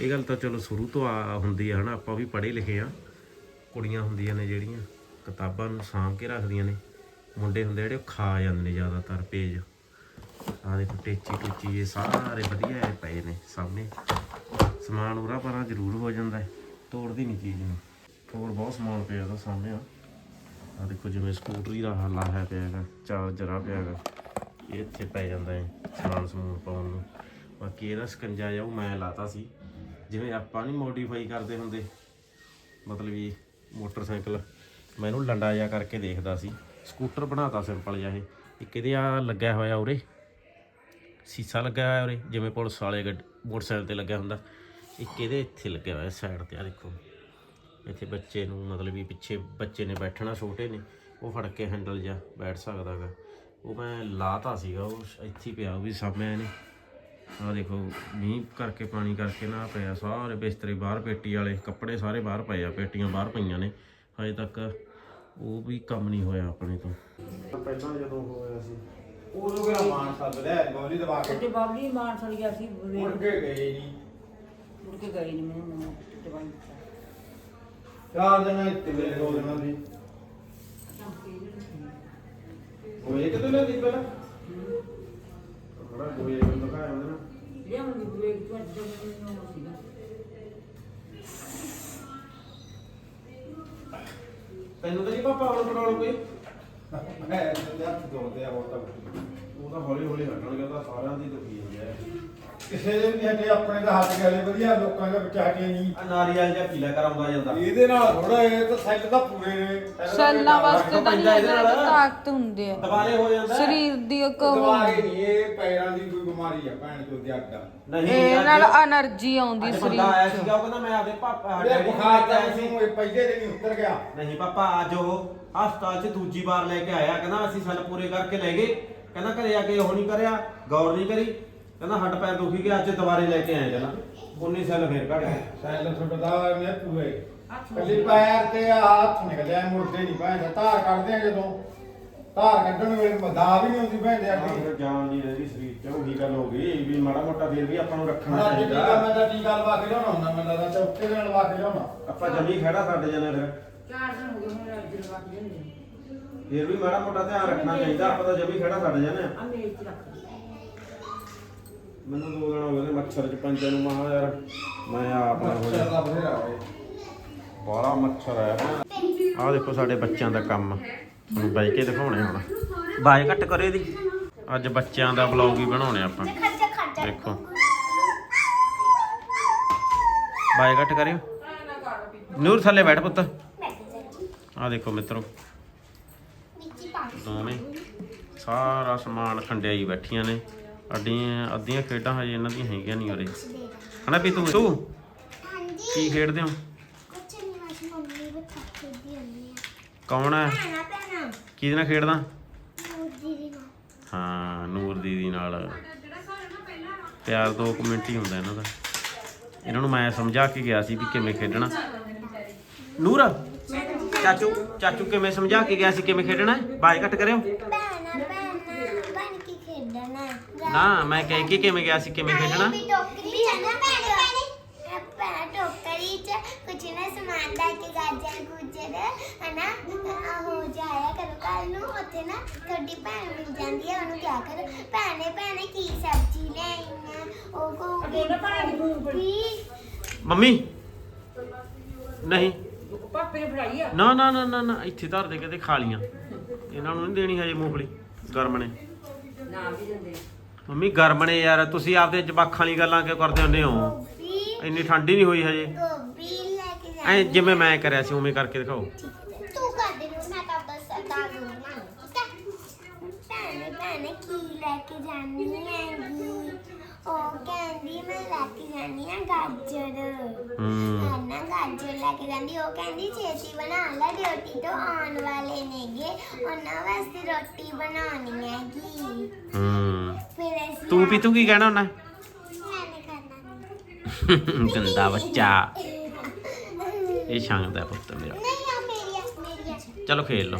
ਇਹ ਗੱਲ ਤਾਂ ਚਲੋ ਸ਼ੁਰੂ ਤੋਂ ਆ ਹੁੰਦੀ ਆ, ਹਨਾ? ਆਪਾਂ ਵੀ ਪੜ੍ਹੇ ਲਿਖੇ ਆ। ਕੁੜੀਆਂ ਹੁੰਦੀਆਂ ਨੇ ਜਿਹੜੀਆਂ। ਕਿਤਾਬਾਂ ਨੂੰ ਸਾਂਭ ਕੇ ਰੱਖਦੀਆਂ ਨੇ। ਮੁੰਡੇ ਹੁੰਦੇ ਜਿਹੜੇ ਉਹ ਖਾ ਜਾਂਦੇ ਨੇ ਜ਼ਿਆਦਾਤਰ ਪੇਜ। ਆ ਦੇਖੋ, ਟੇਚੀ ਟੂਚੀ, ਇਹ ਸਾਰੇ ਵਧੀਆ ਇਹ ਪਏ ਨੇ ਸਾਹਮਣੇ। ਸਮਾਨ ਉਰਾ ਪਰਾਂ ਜ਼ਰੂਰ ਹੋ ਜਾਂਦਾ ਹੈ, ਤੋੜਦੀ ਨਹੀਂ ਚੀਜ਼ ਨੂੰ। ਹੋਰ ਬਹੁਤ ਸਮਾਨ ਪਿਆ ਉਹਦਾ ਸਾਹਮਣੇ ਆ। ਆ ਦੇਖੋ, ਜਿਵੇਂ ਸਕੂਟਰੀ ਦਾ ਹਾਲਾ ਹੈ ਪਿਆ ਹੈਗਾ ਚਾਰਜਰ ਆ ਪਿਆ ਹੈਗਾ। ਇਹ ਇੱਥੇ ਪੈ ਜਾਂਦਾ ਹੈ ਸਮਾਨ ਸਮੂਨ ਪਾਉਣ ਨੂੰ। ਬਾਕੀ ਇਹਦਾ ਸਕੰਜਾ ਜਿਹਾ ਉਹ ਮੈਂ ਲਾਤਾ ਸੀ। ਜਿਵੇਂ ਆਪਾਂ ਨਹੀਂ ਮੋਡੀਫਾਈ ਕਰਦੇ ਹੁੰਦੇ। ਮਤਲਬ ਵੀ ਮੋਟਰਸਾਈਕਲ। ਮੈਂ ਇਹਨੂੰ ਲੰਡਾ ਜਿਹਾ ਕਰਕੇ ਦੇਖਦਾ ਸੀ। ਸਕੂਟਰ ਬਣਾਤਾ ਸਿੰਪਲ ਜਿਹਾ ਇਹ। ਇੱਕ ਇਹਦੇ ਆ ਲੱਗਿਆ ਹੋਇਆ ਉਰੇ। ਸੀਸਾ ਲੱਗਿਆ ਹੋਇਆ ਉਰੇ, ਜਿਵੇਂ ਪੁਲਿਸ ਵਾਲੇ ਗੱਡ, ਮੋਟਰਸਾਈਕਲ ਤੇ ਲੱਗਿਆ ਹੁੰਦਾ। ਇੱਕ ਇਹਦੇ ਇੱਥੇ ਲੱਗਿਆ ਹੋਇਆ ਸਾਈਡ ਤੇ, ਆ ਦੇਖੋ। ਇੱਥੇ ਬੱਚੇ ਨੂੰ ਮਤਲਬ ਵੀ ਪਿੱਛੇ ਬੱਚੇ ਨੇ ਬੈਠਣਾ, ਛੋਟੇ ਨੇ। ਉਹ ਫੜ ਕੇ ਹੈਂਡਲ ਜਾਂ ਬੈਠ ਸਕਦਾਗਾ ਉਹ ਮੈਂ ਲਾਤਾ ਸੀਗਾ, ਉਹ ਇੱਥੇ ਹੀ ਪਿਆ, ਉਹ ਵੀ ਸਾਹਮਣੇ ਨੇ ਆ ਦੇਖੋ, ਮੀਂਹ ਕਰਕੇ, ਪਾਣੀ ਕਰਕੇ ਨਾ ਪਿਆ। ਸਾਰੇ ਬਿਸਤਰੇ ਬਾਹਰ ਪੇਟੀ ਵਾਲੇ, ਕੱਪੜੇ ਸਾਰੇ ਬਾਹਰ ਪਏ ਆ, ਪੇਟੀਆਂ ਬਾਹਰ ਪਈਆਂ ਨੇ। ਹਜੇ ਤੱਕ ਉਹ ਵੀ ਕੰਮ ਨਹੀਂ ਹੋਇਆ ਆਪਣੇ ਤੋਂ। ਪਹਿਲਾਂ ਜਦੋਂ ਹੋਇਆ ਸੀ ਉਦੋਂ ਕਿਹੜਾ ਮਾਨ ਸੱਦ ਲਿਆ ਗੋਲੀ ਦਬਾ ਕੇ। ਤੇ ਬਾਬਲੀ ਮਾਨ ਸੜ ਗਿਆ ਸੀ ਮੁੜ ਕੇ ਗਏ ਨਹੀਂ। ਮੁੜ ਕੇ ਗਏ ਨਹੀਂ ਮੈਨੂੰ ਦਵਾਈ ਦਿੱਤਾ ਚਾਰ ਦਿਨਾਂ ਇੱਥੇ ਮੇਰੇ ਦੋ ਦਿਨਾਂ ਦੀ। ਉਹ ਇੱਕ ਦਿਨ ਦੀ ਪਹਿਲਾਂ। ਥੋੜਾ ਗੋਏ ਨੂੰ ਦਿਖਾਇਆ ਹੁੰਦਾ ਨਾ। ਲਿਆਉਂਗੀ ਬ੍ਰੇਕ ਤੋਂ ਅੱਜ ਮੈਨੂੰ ਸੀਗਾ। ਤੈਨੂੰ ਤਾਂ ਨਹੀਂ ਪਾਪਾ ਹੁਣ ਪੜਾਉਣ ਕੋਈ ਮੈਂ ਜਦ ਦੋਦੇ ਆ ਹੋਰ ਤਾਂ ਕੁਛ ਨੀ। ਉਹ ਤਾਂ ਹੌਲੀ ਹੌਲੀ ਹਟਣਗੇ, ਉਹ ਸਾਰਿਆਂ ਦੀ ਦੁਖੀ ਹੈ ਕਿਸੇ ਦੇ ਨਹੀਂ ਹਟੇ ਆਪਣੇ ਦਾ ਹੱਥ ਗਾਲੇ ਵਧੀਆ ਲੋਕਾਂ ਦੇ ਵਿੱਚ ਹਟੇ ਨਹੀਂ। ਆ ਨਾਰੀਅਲ ਜਾਂ ਪੀਲਾ ਕਰਾਉਂਦਾ ਜਾਂਦਾ। ਇਹਦੇ ਨਾਲ ਥੋੜਾ ਇਹ ਤਾਂ ਸੈੱਲ ਤਾਂ ਪੂਰੇ ਨੇ। ਸੈੱਲਾਂ ਵਾਸਤੇ ਤਾਂ ਨਹੀਂ ਇਹਦੇ ਨਾਲ। ਤਾਕਤ ਹੁੰਦੀ ਹੈ। ਦੁਬਾਰੇ ਹੋ ਜਾਂਦਾ। ਸਰੀਰ ਦੀ ਇੱਕ ਉਹ ਇਹ ਪੈਰਾਂ ਦੀ ਕੋਈ ਬਿਮਾਰੀ ਆ ਭੈਣ ਚੋਦ ਦੀ ਅੱਡਾ ਨਹੀਂ ਇਹ ਨਾਲ એનર્ਜੀ ਆਉਂਦੀ ਸਰੀਰ ਬੰਦਾ ਆਇਆ ਚ। ਕਹਿੰਦਾ ਮੈਂ ਆਪਦੇ ਪਾਪਾ ਇਹ ਡੈਡੀ ਨੂੰ ਬੁਖਾਰ ਦਾ ਸੀ। ਉਹ ਪਹਿਲੇ ਦਿਨ ਹੀ ਉਤਰ ਗਿਆ। ਨਹੀਂ ਪਾਪਾ ਅੱਜ ਉਹ ਹਸਪਤਾਲ 'ਚ ਦੂਜੀ ਵਾਰ ਲੈ ਕੇ ਆਇਆ। ਕਹਿੰਦਾ ਅਸੀਂ ਸੈੱਲ ਪੂਰੇ ਕਰਕੇ ਲੈ ਗਏ। ਕਹਿੰਦਾ ਘਰੇ ਆ ਕੇ ਉਹ ਨਹੀਂ ਕਰਿਆ ਗੌਰ ਨਹੀਂ ਕਰੀ। ਕਹਿੰਦਾ ਹੱਡ ਪੈਰ ਦੁਖੀ ਗਿਆ ਅੱਜ ਦੁਬਾਰੇ ਲੈ ਕੇ ਆਏ ਕਹਿੰਦਾ। 19 ਸੈੱਲ ਫੇਰ ਗਏ ਸੈੱਲ ਛੁੱਟਦਾ ਮੈਂ ਪੂਰੇ ਕੱਲੀ ਪੈਰ ਤੇ ਹੱਥ ਨਿਕਲਿਆ ਮੁੜਦੇ ਨਹੀਂ ਭੈਣ ਧਾਰ ਕੱਢਦੇ ਆ ਜਦੋਂ। ਧਾਰ ਕੱਢਣ ਵੇਲੇ ਮਦਾ ਵੀ ਨਹੀਂ ਹੁੰਦੀ ਭੈਣ ਦੇ ਫਿਰ ਜਾਨ ਦੀ ਰਹੀ ਸਰੀਰ 'ਚ ਉਹੀ ਗੱਲ ਹੋ ਗਈ ਵੀ ਮਾੜਾ ਮੋਟਾ ਫੇਰ ਵੀ ਆਪਾਂ ਨੂੰ ਰੱਖਣਾ ਅੱਜ ਟੀਕਾ ਚਾਹੀਦਾ। ਮੈਂ ਤਾਂ ਟੀਕਾ ਲਵਾ ਕੇ ਲਿਆਉਣਾ ਹੁੰਦਾ ਮੈਂ ਤਾਂ ਚੌਕੇ ਦੇ ਨਾਲ ਲਵਾ ਕੇ ਲਿਆਉਣਾ। ਆਪਾਂ ਜਮੀ ਖੜਾ ਛੱਡ ਜਾਣਾ ਫਿਰ। ਚਾਰ ਦਿਨ ਹੋ ਗਏ ਹੁਣ ਅੱਜ ਕੇ ਜਾਂਦੇ ਫੇਰ ਵੀ ਮਾੜਾ ਮੋਟਾ ਧਿਆਨ ਰੱਖਣਾ ਚਾਹੀਦਾ ਆਪਾਂ ਤਾਂ ਜਮੀ ਖੜਾ ਛੱਡ ਜਾਣਾ। ਆ ਮੇਜ਼ 'ਚ ਰੱਖ ਮੈਨੂੰ ਦੋ ਦਿਨ ਹੋ ਗਏ ਨੇ ਮੱਛਰ 'ਚ ਪੰਜੇ ਨੂੰ ਮਹਾ ਯਾਰ ਮੈਂ ਆਪ ਨਾ ਹੋ ਜਾ ਬਾਲਾ ਮੱਛਰ ਆਇਆ ਆਹ ਦੇਖੋ ਸਾਡੇ ਬੱਚਿਆਂ ਦਾ ਕੰਮ। ਹੁਣ ਬਾਈ ਕੇ ਦਿਖਾਉਣੇ ਹੁਣ। ਬਾਈ ਘੱਟ ਕਰੇ ਦੀ ਅੱਜ ਬੱਚਿਆਂ ਦਾ ਵਲੌਗ ਹੀ ਬਣਾਉਣੇ ਆਪਾਂ। ਖਰਚਾ ਖਰਚਾ ਦੇਖੋ। ਬਾਈ ਘੱਟ ਕਰਿਓ। ਨੂਰ ਥੱਲੇ ਬੈਠ ਪੁੱਤ। ਆਹ ਦੇਖੋ ਮਿੱਤਰੋ। ਵਿੱਚ ਹੀ ਪਾ ਦੋਵੇਂ। ਸਾਰਾ ਸਮਾਨ ਖੰਡਿਆਈ ਬੈਠੀਆਂ ਨੇ। ਅੱਡੀਆਂ ਅੱਧੀਆਂ ਖੇਡਾਂ ਹਜੇ ਇਹਨਾਂ ਦੀਆਂ ਹੈਗੀਆਂ ਨਹੀਂ ਉਰੇ। ਹਨਾ ਵੀ ਤੂੰ ਤੂੰ ਹਾਂਜੀ। ਕੀ ਖੇਡਦੇ ਹੋ? ਕੁਛ ਨਹੀਂ ਬਸ ਮੰਮੀ ਵੀ ਖੇਡਦੀ ਹੁੰਦੀ ਆ। ਕੌਣ ਹੈ ਭੈਣਾ ਭੈਣਾ। ਕਿਹਦੇ ਨਾਲ ਖੇਡਦਾ? ਨੂਰ ਦੀਦੀ ਨਾਲ। ਹਾਂ ਨੂਰ ਦੀਦੀ ਨਾਲ। ਪਿਆਰ ਦੋ ਕੁ ਮਿੰਟ ਹੀ ਹੁੰਦਾ ਇਹਨਾਂ ਦਾ। ਇਹਨਾਂ ਨੂੰ ਮੈਂ ਸਮਝਾ ਕੇ ਗਿਆ ਸੀ ਵੀ ਕਿਵੇਂ ਖੇਡਣਾ। ਨੂਰ ਚਾਚੂ ਚਾਚੂ ਕਿਵੇਂ ਸਮਝਾ ਕੇ ਗਿਆ ਸੀ ਕਿਵੇਂ ਖੇਡਣਾ? ਬਾਈ ਘੱਟ ਕਰਿਓ। ਖੇਡਣਾ ਨਾ ਮੈਂ ਕਹਿ ਕੇ ਕਿਵੇਂ ਗਿਆ ਸੀ ਕਿਵੇਂ ਖੇਡਣਾ? ਵੀ ਟੋਕਰੀ ਚ ਨਾ ਭੈਣੇ ਭੈਣੇ ਭੈਣਾ ਟੋਕਰੀ ਚ ਕੁਛ ਨਾ ਸਮਾਨ ਦਾ ਕੇ ਗਾਜਰ ਗੁਜਰ ਹਨਾ? ਆਹ ਹੋ ਜਾਇਆ ਕਰੋ। ਕੱਲ ਨੂੰ ਉੱਥੇ ਨਾ ਤੁਹਾਡੀ ਭੈਣ ਮਿਲ ਜਾਂਦੀ ਹੈ ਉਹਨੂੰ ਕਿਹਾ ਕਰੋ ਭੈਣੇ ਭੈਣੇ ਕੀ ਸਬਜ਼ੀ ਲੈਣੀ ਆ? ਉਹ ਕਹੂਗੀ ਦੋਨੇ ਭੈਣਾਂ ਦੀ ਮੂੰਹ ਪਰ- ਵੀ ਮੰਮੀ? ਨਹੀਂ। ਪਾਪੇ ਨੇ ਫੜਾਈ ਆ। ਨਾ ਨਾ ਨਾ ਨਾ ਨਾ ਇੱਥੇ ਧਰ ਦੇ ਕਿਤੇ ਖਾ ਲੀਆਂ ਇਹਨਾਂ ਨੂੰ ਨਹੀਂ ਦੇਣੀ ਹਜੇ ਮੂੰਗਫਲੀ ਗਰਮ ਨੇ। ਨਾ ਵੀ ਦਿੰਦੇ ਮੰਮੀ ਗਰਮ ਨੇ ਯਾਰ ਤੁਸੀਂ ਆਪਦੇ ਜਵਾਖਾਂ ਵਾਲੀ ਗੱਲਾਂ ਕਿਉਂ ਕਰਦੇ ਹੁੰਦੇ ਹੋ? ਗੋਭੀ। ਇੰਨੀ ਠੰਡੀ ਨਹੀਂ ਹੋਈ ਹਜੇ। ਗੋਭੀ ਲੈ ਕੇ ਐ ਜਾਣੀ ਜਿਵੇਂ ਮੈਂ ਕਰਿਆ ਸੀ ਉਵੇਂ ਕਰਕੇ ਦਿਖਾਓ। ਤੂੰ ਕਰ ਦੇ ਨੂੰ ਮੈਂ ਤਾਂ ਬਸ ਦਾਲ ਨੂੰ ਬਣਾਉਂ ਠੀਕ ਹੈ? ਭੈਣੇ ਭੈਣੇ ਕੀ ਲੈ ਕੇ ਜਾਣੀ ਹੈਗੀ? ਉਹ ਕਹਿੰਦੀ ਮੈਂ ਲੈ ਕੇ ਜਾਣੀ ਆ ਗਾਜਰ। ਹੂੰ। ਹਨਾ ਗਾਜਰ ਲੈ ਕੇ ਜਾਂਦੀ ਉਹ ਕਹਿੰਦੀ ਛੇਤੀ ਬਣਾ ਲੈ ਡਿਊਟੀ ਤੋਂ ਆਉਣ ਵਾਲੇ ਨੇਗੇ। ਉਹਨਾਂ ਵਾਸਤੇ ਰੋਟੀ ਬਣਾਉਣੀ ਹੈਗੀ। ਹੂੰ। ਫਿਰ ਅਸੀਂ ਤੂੰ ਪੀਤੂ ਕੀ ਕਹਿਣਾ ਹੁੰਦਾ ਮੈਂ ਨਹੀਂ ਕਰਨਾ। ਗੰਦਾ ਬੱਚਾ ਨਹੀਂ ਇਹ ਛਾਂਗਦਾ ਪੁੱਤ ਮੇਰਾ। ਆ ਮੇਰੀ ਆ ਮੇਰੀ ਆ। ਚਲੋ ਖੇਲ ਲਓ।